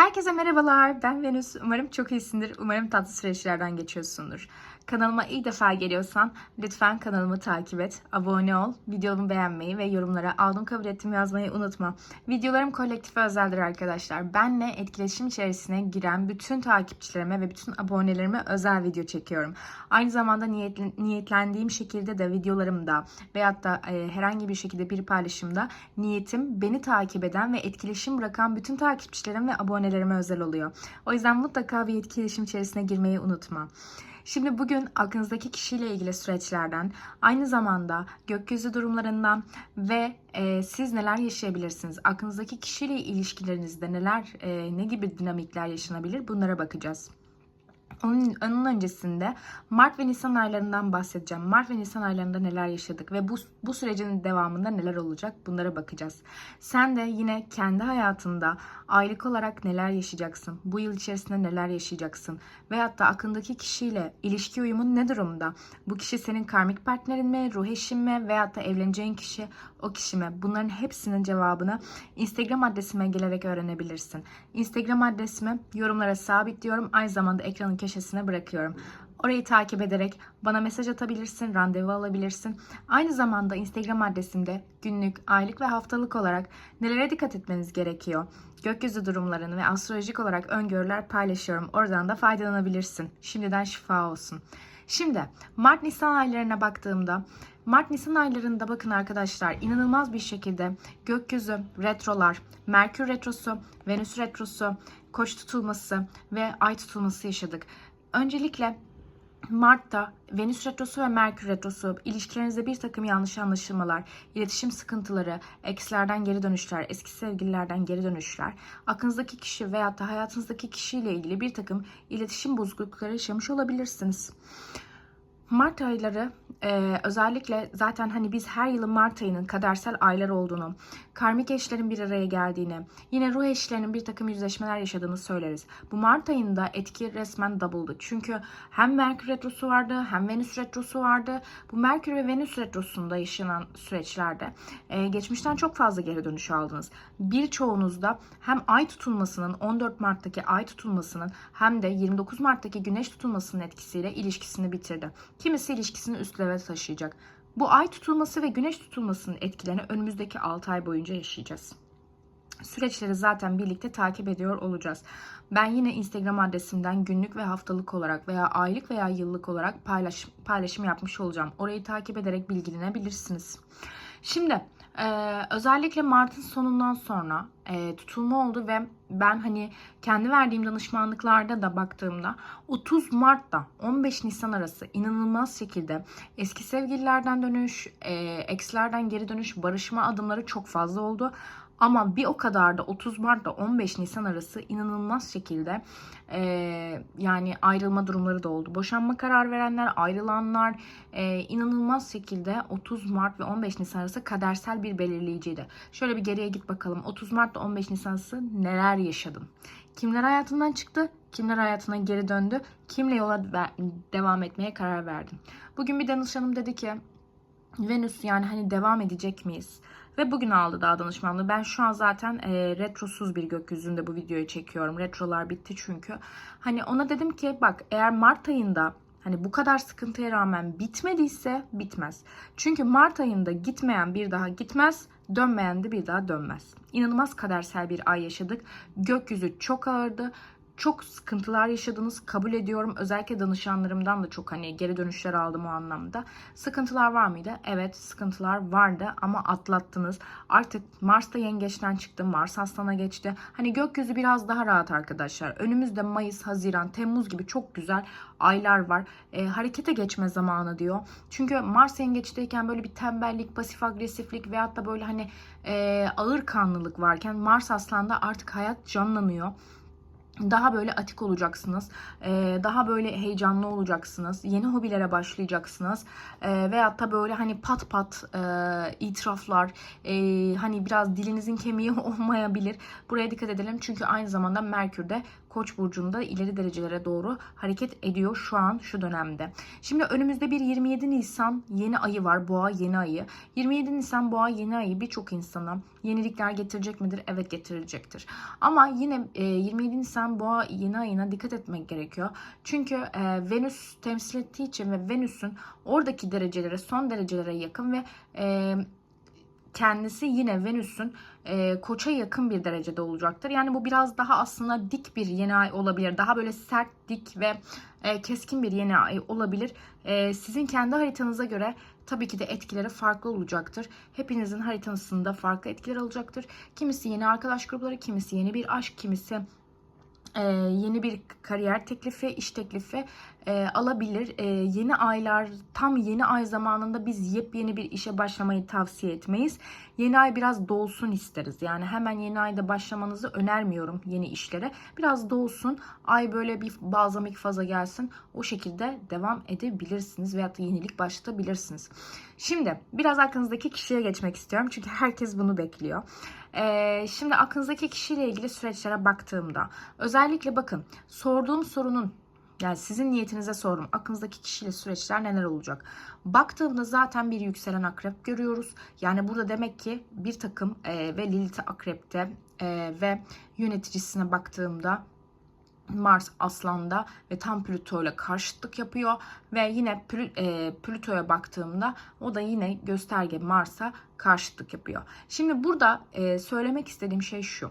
Herkese merhabalar. Ben Venüs. Umarım çok iyisindir. Umarım tatlı süreçlerden geçiyorsundur. Kanalıma ilk defa geliyorsan lütfen kanalımı takip et, abone ol, videomu beğenmeyi ve yorumlara aldım kabul ettim yazmayı unutma. Videolarım kolektife özeldir arkadaşlar. Benle etkileşim içerisine giren bütün takipçilerime ve bütün abonelerime özel video çekiyorum. Aynı zamanda niyetli, niyetlendiğim şekilde de videolarımda veyahut da e, herhangi bir şekilde bir paylaşımda niyetim beni takip eden ve etkileşim bırakan bütün takipçilerim ve abonelerime özel oluyor. O yüzden mutlaka bir etkileşim içerisine girmeyi unutma. Şimdi bugün aklınızdaki kişiyle ilgili süreçlerden, aynı zamanda gökyüzü durumlarından ve e, siz neler yaşayabilirsiniz? Aklınızdaki kişiyle ilişkilerinizde neler, e, ne gibi dinamikler yaşanabilir? Bunlara bakacağız. Onun, onun öncesinde Mart ve Nisan aylarından bahsedeceğim. Mart ve Nisan aylarında neler yaşadık ve bu, bu sürecin devamında neler olacak bunlara bakacağız. Sen de yine kendi hayatında aylık olarak neler yaşayacaksın? Bu yıl içerisinde neler yaşayacaksın? Veyahut da aklındaki kişiyle ilişki uyumun ne durumda? Bu kişi senin karmik partnerin mi, ruh eşin mi veyahut da evleneceğin kişi o kişi mi? Bunların hepsinin cevabını Instagram adresime gelerek öğrenebilirsin. Instagram adresimi yorumlara sabitliyorum. Aynı zamanda ekranın köşesine bırakıyorum. Orayı takip ederek bana mesaj atabilirsin, randevu alabilirsin. Aynı zamanda Instagram adresimde günlük, aylık ve haftalık olarak nelere dikkat etmeniz gerekiyor? Gökyüzü durumlarını ve astrolojik olarak öngörüler paylaşıyorum. Oradan da faydalanabilirsin. Şimdiden şifa olsun. Şimdi Mart-Nisan aylarına baktığımda Mart-Nisan aylarında bakın arkadaşlar inanılmaz bir şekilde gökyüzü retrolar, Merkür retrosu, Venüs retrosu, Koç tutulması ve Ay tutulması yaşadık. Öncelikle Mart'ta Venüs retrosu ve Merkür retrosu ilişkilerinizde bir takım yanlış anlaşılmalar, iletişim sıkıntıları, eksilerden geri dönüşler, eski sevgililerden geri dönüşler, aklınızdaki kişi veyahut da hayatınızdaki kişiyle ilgili bir takım iletişim bozuklukları yaşamış olabilirsiniz. Mart ayları e, özellikle zaten hani biz her yılın Mart ayının kadersel aylar olduğunu, karmik eşlerin bir araya geldiğini, yine ruh eşlerinin bir takım yüzleşmeler yaşadığını söyleriz. Bu Mart ayında etki resmen double'dı. Çünkü hem Merkür retrosu vardı hem Venüs retrosu vardı. Bu Merkür ve Venüs retrosunda yaşanan süreçlerde e, geçmişten çok fazla geri dönüş aldınız. Birçoğunuzda hem ay tutulmasının 14 Mart'taki ay tutulmasının hem de 29 Mart'taki güneş tutulmasının etkisiyle ilişkisini bitirdi. Kimisi ilişkisini üst level taşıyacak. Bu ay tutulması ve güneş tutulmasının etkilerini önümüzdeki 6 ay boyunca yaşayacağız. Süreçleri zaten birlikte takip ediyor olacağız. Ben yine Instagram adresimden günlük ve haftalık olarak veya aylık veya yıllık olarak paylaş, paylaşım yapmış olacağım. Orayı takip ederek bilgilenebilirsiniz. Şimdi ee, özellikle Mart'ın sonundan sonra e, tutulma oldu ve ben hani kendi verdiğim danışmanlıklarda da baktığımda 30 Mart'ta 15 Nisan arası inanılmaz şekilde eski sevgililerden dönüş, e, ekslerden geri dönüş, barışma adımları çok fazla oldu. Ama bir o kadar da 30 Mart'ta 15 Nisan arası inanılmaz şekilde e, yani ayrılma durumları da oldu. Boşanma karar verenler, ayrılanlar e, inanılmaz şekilde 30 Mart ve 15 Nisan arası kadersel bir belirleyiciydi. Şöyle bir geriye git bakalım. 30 Mart ve 15 Nisan arası neler yaşadım? Kimler hayatından çıktı? Kimler hayatına geri döndü? Kimle yola devam etmeye karar verdim? Bugün bir danışanım dedi ki Venüs yani hani devam edecek miyiz? Ve bugün aldı daha danışmanlığı. Ben şu an zaten e, retrosuz bir gökyüzünde bu videoyu çekiyorum. Retrolar bitti çünkü. Hani ona dedim ki bak eğer Mart ayında Hani bu kadar sıkıntıya rağmen bitmediyse bitmez. Çünkü Mart ayında gitmeyen bir daha gitmez, dönmeyen de bir daha dönmez. İnanılmaz kadersel bir ay yaşadık. Gökyüzü çok ağırdı çok sıkıntılar yaşadınız kabul ediyorum. Özellikle danışanlarımdan da çok hani geri dönüşler aldım o anlamda. Sıkıntılar var mıydı? Evet sıkıntılar vardı ama atlattınız. Artık Mars da yengeçten çıktı. Mars aslana geçti. Hani gökyüzü biraz daha rahat arkadaşlar. Önümüzde Mayıs, Haziran, Temmuz gibi çok güzel aylar var. E, harekete geçme zamanı diyor. Çünkü Mars yengeçteyken böyle bir tembellik, pasif agresiflik veyahut da böyle hani e, ağır kanlılık varken Mars aslanda artık hayat canlanıyor daha böyle atik olacaksınız. Ee, daha böyle heyecanlı olacaksınız. Yeni hobilere başlayacaksınız. Ee, veyahut da böyle hani pat pat e, itiraflar, e, hani biraz dilinizin kemiği olmayabilir. Buraya dikkat edelim çünkü aynı zamanda Merkür de Koç burcunda ileri derecelere doğru hareket ediyor şu an şu dönemde. Şimdi önümüzde bir 27 Nisan yeni ayı var. Boğa yeni ayı. 27 Nisan Boğa yeni ayı birçok insana yenilikler getirecek midir? Evet getirecektir. Ama yine e, 27 Nisan Boğa yeni ayına dikkat etmek gerekiyor. Çünkü e, Venüs temsil ettiği için ve Venüs'ün oradaki derecelere, son derecelere yakın ve e, kendisi yine Venüs'ün e, koça yakın bir derecede olacaktır. Yani bu biraz daha aslında dik bir yeni ay olabilir. Daha böyle sert, dik ve e, keskin bir yeni ay olabilir. E, sizin kendi haritanıza göre tabii ki de etkileri farklı olacaktır. Hepinizin haritasında farklı etkiler olacaktır. Kimisi yeni arkadaş grupları, kimisi yeni bir aşk, kimisi e, yeni bir kariyer teklifi, iş teklifi e, alabilir. E, yeni aylar, tam yeni ay zamanında biz yepyeni bir işe başlamayı tavsiye etmeyiz. Yeni ay biraz dolsun isteriz. Yani hemen yeni ayda başlamanızı önermiyorum yeni işlere. Biraz dolsun, ay böyle bir bazamik faza gelsin. O şekilde devam edebilirsiniz veyahut da yenilik başlatabilirsiniz. Şimdi biraz aklınızdaki kişiye geçmek istiyorum. Çünkü herkes bunu bekliyor. Ee, şimdi aklınızdaki kişiyle ilgili süreçlere baktığımda özellikle bakın sorduğum sorunun yani sizin niyetinize sordum. Aklınızdaki kişiyle süreçler neler olacak? Baktığımda zaten bir yükselen akrep görüyoruz. Yani burada demek ki bir takım e, ve Lilith akrepte e, ve yöneticisine baktığımda Mars Aslan'da ve tam Plüto ile karşıtlık yapıyor ve yine Plü- e, Plüto'ya baktığımda o da yine gösterge Mars'a karşıtlık yapıyor. Şimdi burada e, söylemek istediğim şey şu.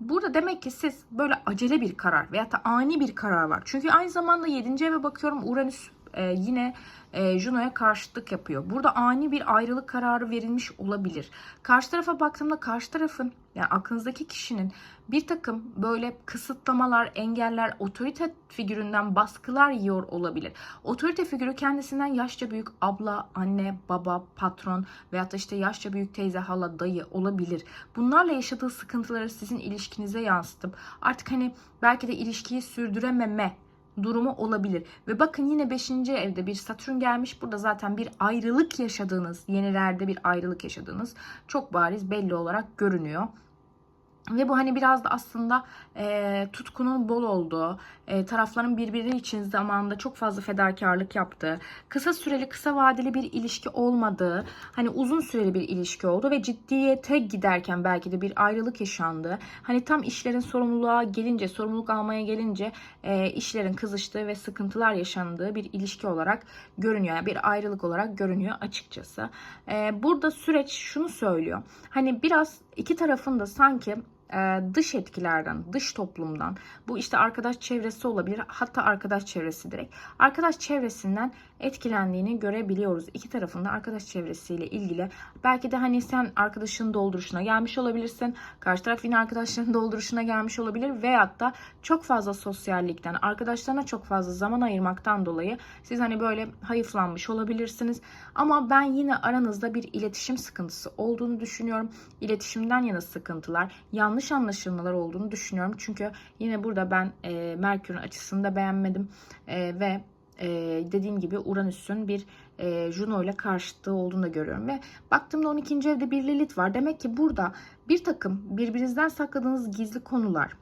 Burada demek ki siz böyle acele bir karar veya da ani bir karar var. Çünkü aynı zamanda 7. eve bakıyorum Uranüs e, yine e, Juno'ya karşıtlık yapıyor. Burada ani bir ayrılık kararı verilmiş olabilir. Karşı tarafa baktığımda karşı tarafın yani aklınızdaki kişinin bir takım böyle kısıtlamalar, engeller, otorite figüründen baskılar yiyor olabilir. Otorite figürü kendisinden yaşça büyük abla, anne, baba, patron veyahut da işte yaşça büyük teyze, hala, dayı olabilir. Bunlarla yaşadığı sıkıntıları sizin ilişkinize yansıtıp artık hani belki de ilişkiyi sürdürememe durumu olabilir. Ve bakın yine 5. evde bir Satürn gelmiş. Burada zaten bir ayrılık yaşadığınız, yenilerde bir ayrılık yaşadığınız çok bariz belli olarak görünüyor. Ve bu hani biraz da aslında e, tutkunun bol olduğu, e, tarafların birbiri için zamanında çok fazla fedakarlık yaptığı, kısa süreli, kısa vadeli bir ilişki olmadığı, hani uzun süreli bir ilişki oldu ve ciddiyete giderken belki de bir ayrılık yaşandı. Hani tam işlerin sorumluluğa gelince, sorumluluk almaya gelince e, işlerin kızıştığı ve sıkıntılar yaşandığı bir ilişki olarak görünüyor. Yani bir ayrılık olarak görünüyor açıkçası. E, burada süreç şunu söylüyor. Hani biraz iki tarafın da sanki dış etkilerden, dış toplumdan, bu işte arkadaş çevresi olabilir, hatta arkadaş çevresi direkt. Arkadaş çevresinden etkilendiğini görebiliyoruz. İki tarafında arkadaş çevresiyle ilgili. Belki de hani sen arkadaşının dolduruşuna gelmiş olabilirsin. Karşı taraf yine arkadaşlarının dolduruşuna gelmiş olabilir. Veyahut da çok fazla sosyallikten, arkadaşlarına çok fazla zaman ayırmaktan dolayı siz hani böyle hayıflanmış olabilirsiniz. Ama ben yine aranızda bir iletişim sıkıntısı olduğunu düşünüyorum. İletişimden yana sıkıntılar, yanlış anlaşılmalar olduğunu düşünüyorum. Çünkü yine burada ben e, Merkür'ün açısını da beğenmedim e, ve e, dediğim gibi Uranüs'ün bir e, Juno ile karşıtlığı olduğunu da görüyorum ve baktığımda 12. evde bir Lilith var. Demek ki burada bir takım birbirinizden sakladığınız gizli konular,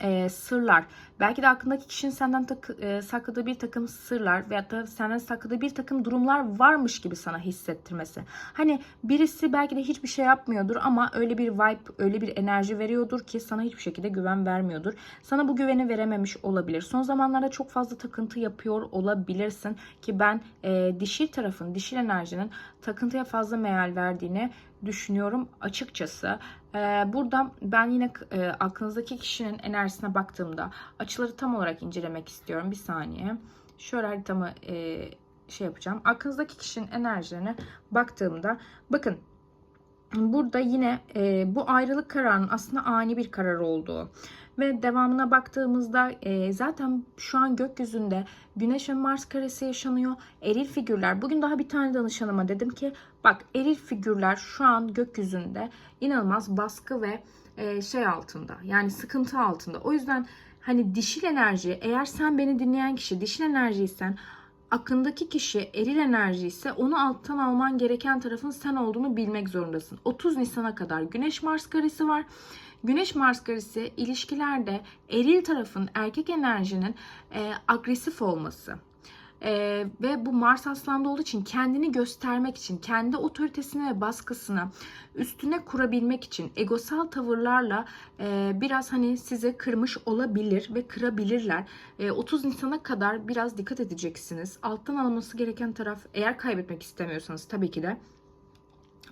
e, sırlar, belki de aklındaki kişinin senden tak, e, sakladığı bir takım sırlar veya da senden sakladığı bir takım durumlar varmış gibi sana hissettirmesi. Hani birisi belki de hiçbir şey yapmıyordur ama öyle bir vibe, öyle bir enerji veriyordur ki sana hiçbir şekilde güven vermiyordur. Sana bu güveni verememiş olabilir. Son zamanlarda çok fazla takıntı yapıyor olabilirsin ki ben e, dişil tarafın, dişil enerjinin takıntıya fazla meal verdiğini düşünüyorum açıkçası. Ee, burada ben yine e, aklınızdaki kişinin enerjisine baktığımda açıları tam olarak incelemek istiyorum. Bir saniye. Şöyle haritamı e, şey yapacağım. Aklınızdaki kişinin enerjilerine baktığımda bakın burada yine e, bu ayrılık kararının aslında ani bir karar olduğu ve devamına baktığımızda e, zaten şu an gökyüzünde Güneş ve Mars karesi yaşanıyor. Eril figürler. Bugün daha bir tane danışanıma dedim ki bak eril figürler şu an gökyüzünde inanılmaz baskı ve e, şey altında. Yani sıkıntı altında. O yüzden hani dişil enerji eğer sen beni dinleyen kişi dişil enerjiysen aklındaki kişi eril enerji ise onu alttan alman gereken tarafın sen olduğunu bilmek zorundasın. 30 Nisan'a kadar Güneş Mars karesi var. Güneş Mars karesi ilişkilerde eril tarafın erkek enerjinin e, agresif olması. E, ve bu Mars aslanda olduğu için kendini göstermek için, kendi otoritesini ve baskısını üstüne kurabilmek için egosal tavırlarla e, biraz hani sizi kırmış olabilir ve kırabilirler. E, 30 Nisan'a kadar biraz dikkat edeceksiniz. Alttan alınması gereken taraf eğer kaybetmek istemiyorsanız tabii ki de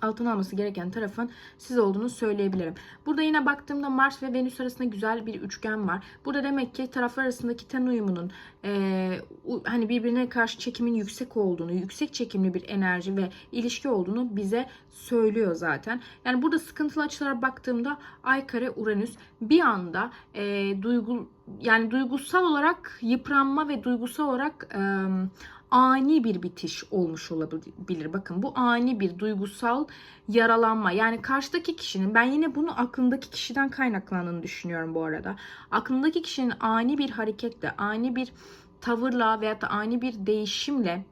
altın alması gereken tarafın siz olduğunu söyleyebilirim. Burada yine baktığımda Mars ve Venüs arasında güzel bir üçgen var. Burada demek ki taraflar arasındaki ten uyumunun e, hani birbirine karşı çekimin yüksek olduğunu, yüksek çekimli bir enerji ve ilişki olduğunu bize söylüyor zaten. Yani burada sıkıntılı açılara baktığımda Ay kare Uranüs bir anda e, duygu yani duygusal olarak yıpranma ve duygusal olarak e, ani bir bitiş olmuş olabilir. Bakın bu ani bir duygusal yaralanma. Yani karşıdaki kişinin ben yine bunu aklındaki kişiden kaynaklandığını düşünüyorum bu arada. Aklındaki kişinin ani bir hareketle, ani bir tavırla veyahut da ani bir değişimle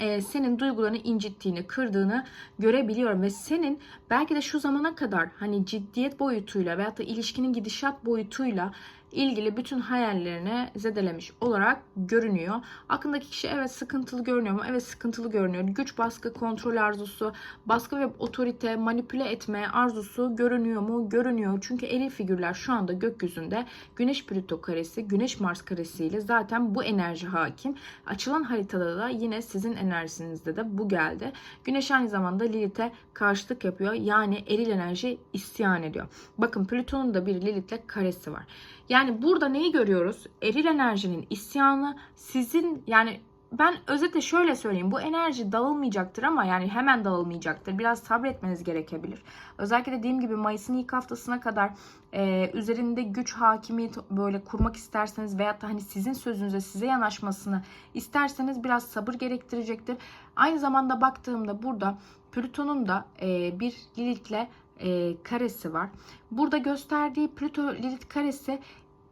e, senin duygularını incittiğini, kırdığını görebiliyorum ve senin belki de şu zamana kadar hani ciddiyet boyutuyla veyahut da ilişkinin gidişat boyutuyla ilgili bütün hayallerini zedelemiş olarak görünüyor. Aklındaki kişi evet sıkıntılı görünüyor mu? Evet sıkıntılı görünüyor. Güç, baskı, kontrol arzusu, baskı ve otorite, manipüle etme arzusu görünüyor mu? Görünüyor. Çünkü eril figürler şu anda gökyüzünde Güneş Plüto karesi, Güneş Mars karesiyle zaten bu enerji hakim. Açılan haritada da yine sizin enerjisinizde de bu geldi. Güneş aynı zamanda Lilith'e karşılık yapıyor. Yani eril enerji isyan ediyor. Bakın Plüton'un da bir Lilith'le karesi var. Yani burada neyi görüyoruz? Eril enerjinin isyanı sizin yani ben özetle şöyle söyleyeyim. Bu enerji dağılmayacaktır ama yani hemen dağılmayacaktır. Biraz sabretmeniz gerekebilir. Özellikle dediğim gibi Mayıs'ın ilk haftasına kadar e, üzerinde güç hakimiyet böyle kurmak isterseniz veyahut da hani sizin sözünüze size yanaşmasını isterseniz biraz sabır gerektirecektir. Aynı zamanda baktığımda burada Plüton'un da e, bir Lilith'le e, karesi var. Burada gösterdiği Plüto Lilith karesi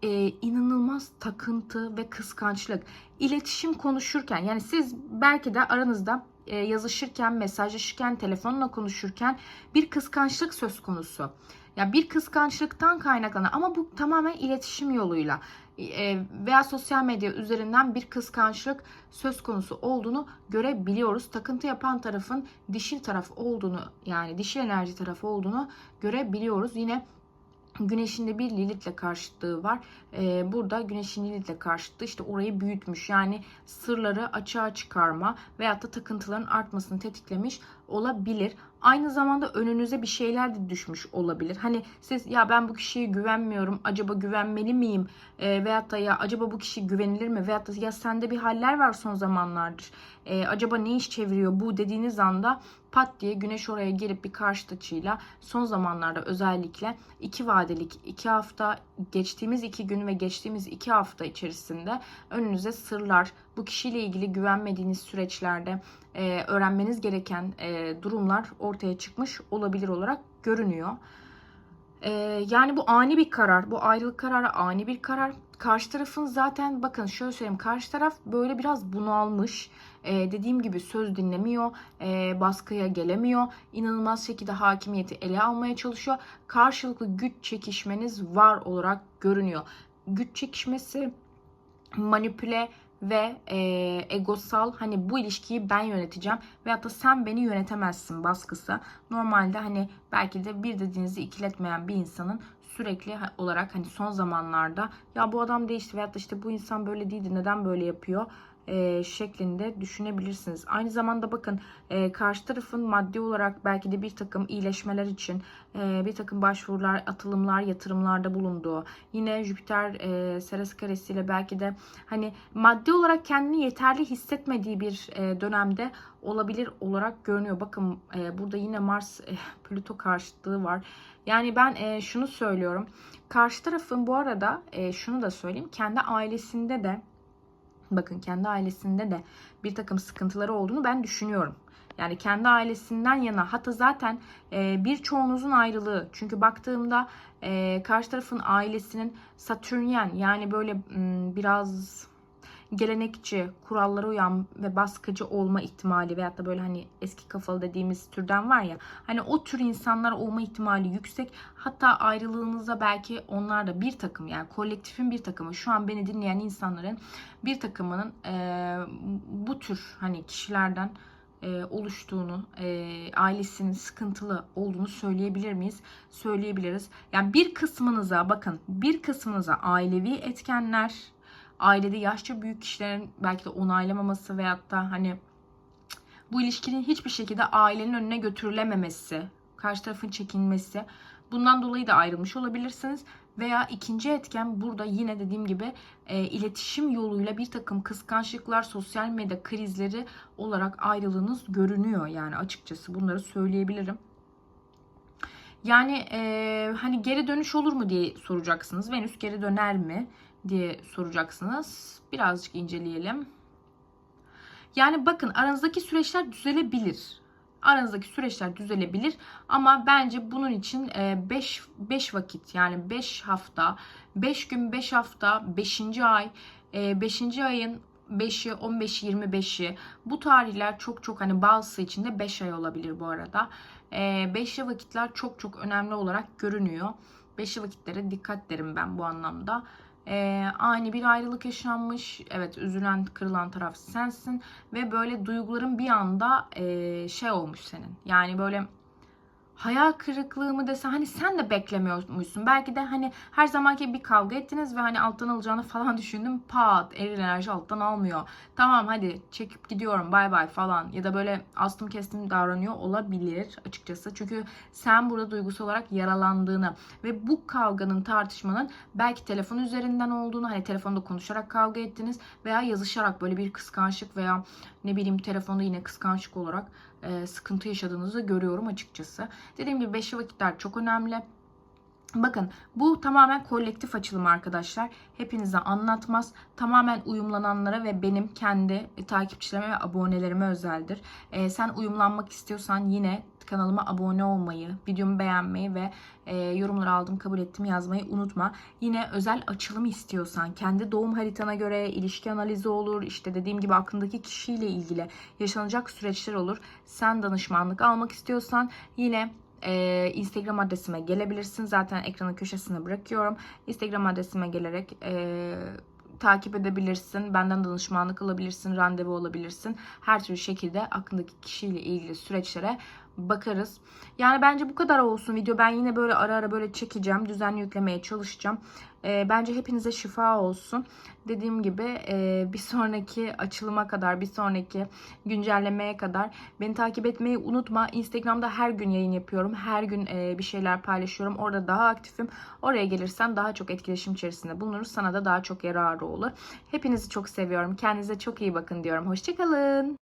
e, inanılmaz takıntı ve kıskançlık. İletişim konuşurken yani siz belki de aranızda e, yazışırken, mesajlaşırken, telefonla konuşurken bir kıskançlık söz konusu. Ya bir kıskançlıktan kaynaklanan ama bu tamamen iletişim yoluyla veya sosyal medya üzerinden bir kıskançlık söz konusu olduğunu görebiliyoruz. Takıntı yapan tarafın dişil taraf olduğunu yani dişil enerji tarafı olduğunu görebiliyoruz. Yine Güneşin de bir Lilith'le karşıtlığı var. Ee, burada Güneşin Lilith'le karşıtlığı işte orayı büyütmüş. Yani sırları açığa çıkarma veyahut da takıntıların artmasını tetiklemiş olabilir. Aynı zamanda önünüze bir şeyler de düşmüş olabilir. Hani siz ya ben bu kişiye güvenmiyorum. Acaba güvenmeli miyim? E, veyahut da ya acaba bu kişi güvenilir mi? Veyahut da ya sende bir haller var son zamanlardır. E, acaba ne iş çeviriyor bu dediğiniz anda pat diye güneş oraya gelip bir karşıt açıyla son zamanlarda özellikle iki vadelik iki hafta geçtiğimiz iki gün ve geçtiğimiz iki hafta içerisinde önünüze sırlar bu kişiyle ilgili güvenmediğiniz süreçlerde e, öğrenmeniz gereken e, durumlar ortaya çıkmış olabilir olarak görünüyor. E, yani bu ani bir karar, bu ayrılık kararı ani bir karar. Karşı tarafın zaten bakın şöyle söyleyeyim karşı taraf böyle biraz bunalmış. Ee, dediğim gibi söz dinlemiyor, e, baskıya gelemiyor, inanılmaz şekilde hakimiyeti ele almaya çalışıyor. Karşılıklı güç çekişmeniz var olarak görünüyor. Güç çekişmesi manipüle ve e, egosal hani bu ilişkiyi ben yöneteceğim veyahut da sen beni yönetemezsin baskısı. Normalde hani belki de bir dediğinizi ikiletmeyen bir insanın sürekli olarak hani son zamanlarda ya bu adam değişti veyahut da işte bu insan böyle değildi neden böyle yapıyor e, şeklinde düşünebilirsiniz. Aynı zamanda bakın e, karşı tarafın maddi olarak belki de bir takım iyileşmeler için e, bir takım başvurular, atılımlar, yatırımlarda bulunduğu, yine Jüpiter e, Ceres karesiyle belki de hani maddi olarak kendini yeterli hissetmediği bir e, dönemde olabilir olarak görünüyor. Bakın e, burada yine Mars e, Plüto karşıtlığı var. Yani ben e, şunu söylüyorum. Karşı tarafın bu arada e, şunu da söyleyeyim. Kendi ailesinde de bakın kendi ailesinde de bir takım sıkıntıları olduğunu ben düşünüyorum. Yani kendi ailesinden yana hatta zaten e, birçoğunuzun ayrılığı çünkü baktığımda e, karşı tarafın ailesinin satürnyen yani böyle m, biraz gelenekçi, kurallara uyan ve baskıcı olma ihtimali veyahut da böyle hani eski kafalı dediğimiz türden var ya hani o tür insanlar olma ihtimali yüksek. Hatta ayrılığınızda belki onlar da bir takım yani kolektifin bir takımı şu an beni dinleyen insanların bir takımının e, bu tür hani kişilerden e, oluştuğunu, e, ailesinin sıkıntılı olduğunu söyleyebilir miyiz? Söyleyebiliriz. Yani bir kısmınıza bakın, bir kısmınıza ailevi etkenler, ailede yaşça büyük kişilerin belki de onaylamaması veyahut da hani bu ilişkinin hiçbir şekilde ailenin önüne götürülememesi, karşı tarafın çekinmesi bundan dolayı da ayrılmış olabilirsiniz. Veya ikinci etken burada yine dediğim gibi e, iletişim yoluyla bir takım kıskançlıklar, sosyal medya krizleri olarak ayrılığınız görünüyor. Yani açıkçası bunları söyleyebilirim. Yani e, hani geri dönüş olur mu diye soracaksınız. Venüs geri döner mi diye soracaksınız. Birazcık inceleyelim. Yani bakın aranızdaki süreçler düzelebilir. Aranızdaki süreçler düzelebilir ama bence bunun için 5 5 vakit yani 5 hafta, 5 gün, 5 hafta, 5. ay, 5. ayın 5'i, 15'i, 25'i bu tarihler çok çok hani bazısı için de 5 ay olabilir bu arada. 5'li vakitler çok çok önemli olarak görünüyor. 5'li vakitlere dikkat derim ben bu anlamda. Ee, ani bir ayrılık yaşanmış. Evet üzülen, kırılan taraf sensin. Ve böyle duyguların bir anda e, şey olmuş senin. Yani böyle hayal kırıklığı mı desen hani sen de beklemiyormuşsun. Belki de hani her zamanki bir kavga ettiniz ve hani alttan alacağını falan düşündüm. Pat eril enerji alttan almıyor. Tamam hadi çekip gidiyorum bay bay falan. Ya da böyle astım kestim davranıyor olabilir açıkçası. Çünkü sen burada duygusal olarak yaralandığını ve bu kavganın tartışmanın belki telefon üzerinden olduğunu hani telefonda konuşarak kavga ettiniz veya yazışarak böyle bir kıskançlık veya ne bileyim telefonda yine kıskançlık olarak sıkıntı yaşadığınızı görüyorum açıkçası. Dediğim gibi beşli vakitler çok önemli. Bakın bu tamamen kolektif açılım arkadaşlar. Hepinize anlatmaz. Tamamen uyumlananlara ve benim kendi takipçilerime ve abonelerime özeldir. Ee, sen uyumlanmak istiyorsan yine kanalıma abone olmayı, videomu beğenmeyi ve e, yorumları aldım kabul ettim yazmayı unutma. Yine özel açılım istiyorsan kendi doğum haritana göre ilişki analizi olur. İşte dediğim gibi aklındaki kişiyle ilgili yaşanacak süreçler olur. Sen danışmanlık almak istiyorsan yine e, Instagram adresime gelebilirsin. Zaten ekranın köşesine bırakıyorum. Instagram adresime gelerek e, takip edebilirsin. Benden danışmanlık alabilirsin. Randevu alabilirsin. Her türlü şekilde aklındaki kişiyle ilgili süreçlere bakarız. Yani bence bu kadar olsun video. Ben yine böyle ara ara böyle çekeceğim. Düzenli yüklemeye çalışacağım. E, bence hepinize şifa olsun. Dediğim gibi e, bir sonraki açılıma kadar, bir sonraki güncellemeye kadar beni takip etmeyi unutma. Instagram'da her gün yayın yapıyorum. Her gün e, bir şeyler paylaşıyorum. Orada daha aktifim. Oraya gelirsen daha çok etkileşim içerisinde bulunuruz. Sana da daha çok yararı olur. Hepinizi çok seviyorum. Kendinize çok iyi bakın diyorum. Hoşçakalın.